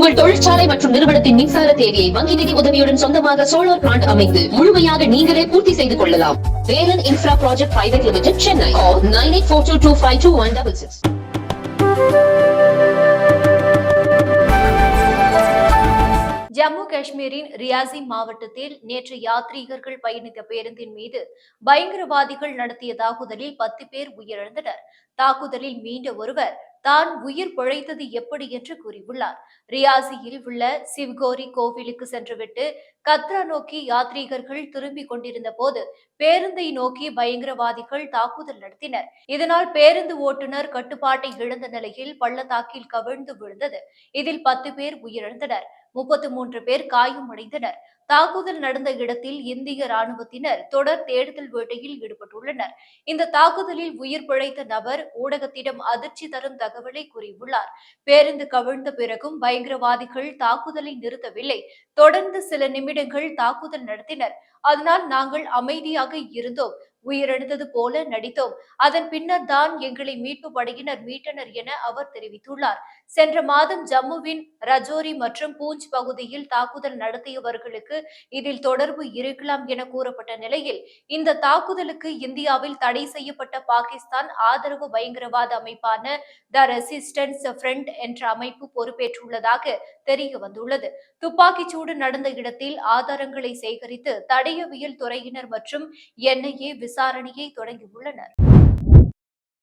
உங்கள் தொழிற்சாலை மற்றும் நிறுவனத்தின் மின்சார தேவையை வங்கி நிதி உதவியுடன் சொந்தமாக சோலார் பிளான்ட் அமைத்து முழுமையாக நீங்களே பூர்த்தி செய்து கொள்ளலாம். Velan infra project private limited Chennai nine eight four two two five two one double six Jammu காஷ்மீரின் ரியாசி மாவட்டத்தில் நேற்று யாத்ரீகர்கள் பயணித்த பேருந்தின் மீது பயங்கரவாதிகள் நடத்திய தாக்குதலில் பத்து பேர் உயிரிழந்தனர். தாக்குதலில் மீண்ட ஒருவர் தான் உயிர் பிழைத்தது எப்படி என்று கூறியுள்ளார். ரியாசியில் உள்ள சிவ்கோரி கோவிலுக்கு சென்றுவிட்டு கத்ரா நோக்கி யாத்ரீகர்கள் திரும்பிக் கொண்டிருந்த போது பேருந்தை நோக்கி பயங்கரவாதிகள் தாக்குதல் நடத்தினர். இதனால் பேருந்து ஓட்டுநர் கட்டுப்பாட்டை இழந்த நிலையில் பள்ளத்தாக்கில் கவிழ்ந்து விழுந்தது. இதில் பத்து பேர் உயிரிழந்தனர். முப்பத்தி மூன்று பேர் காயமடைந்தனர். தாக்குதல் நடந்த இடத்தில் இந்திய ராணுவத்தினர் தொடர் தேடுதல் வேட்டையில் ஈடுபட்டுள்ளனர். இந்த தாக்குதலில் உயிர் பிழைத்த நபர் ஊடகத்திடம் அதிர்ச்சி தரும் தகவலை கூறியுள்ளார். பேருந்து கவிழ்ந்த பிறகும் பயங்கரவாதிகள் தாக்குதலை நிறுத்தவில்லை. தொடர்ந்து சில நிமிடங்கள் தாக்குதல் நடத்தினர். அதனால் நாங்கள் அமைதியாக இருந்தோம். உயிரிழந்தது போல நடித்தோம். அதன் பின்னர் தான் எங்களை மீட்பு படையினர் மீட்டனர் என அவர் தெரிவித்துள்ளார். சென்ற மாதம் ஜம்முவின் ரஜோரி மற்றும் பூஞ்ச் பகுதியில் தாக்குதல் நடத்தியவர்களுக்கு இதில் தொடர்பு இருக்கலாம் என கூறப்பட்ட நிலையில் இந்த தாக்குதலுக்கு இந்தியாவில் தடை செய்யப்பட்ட பாகிஸ்தான் ஆதரவு பயங்கரவாத அமைப்பான த ரெசிஸ்டன்ஸ் ஃப்ரண்ட் என்ற அமைப்பு பொறுப்பேற்றுள்ளதாக தெரிய வந்துள்ளது. துப்பாக்கிச்சூடு நடந்த இடத்தில் ஆதாரங்களை சேகரித்து தடயவியல் துறையினர் மற்றும் என்ஐஏ விசாரணையை தொடங்கியுள்ளனர்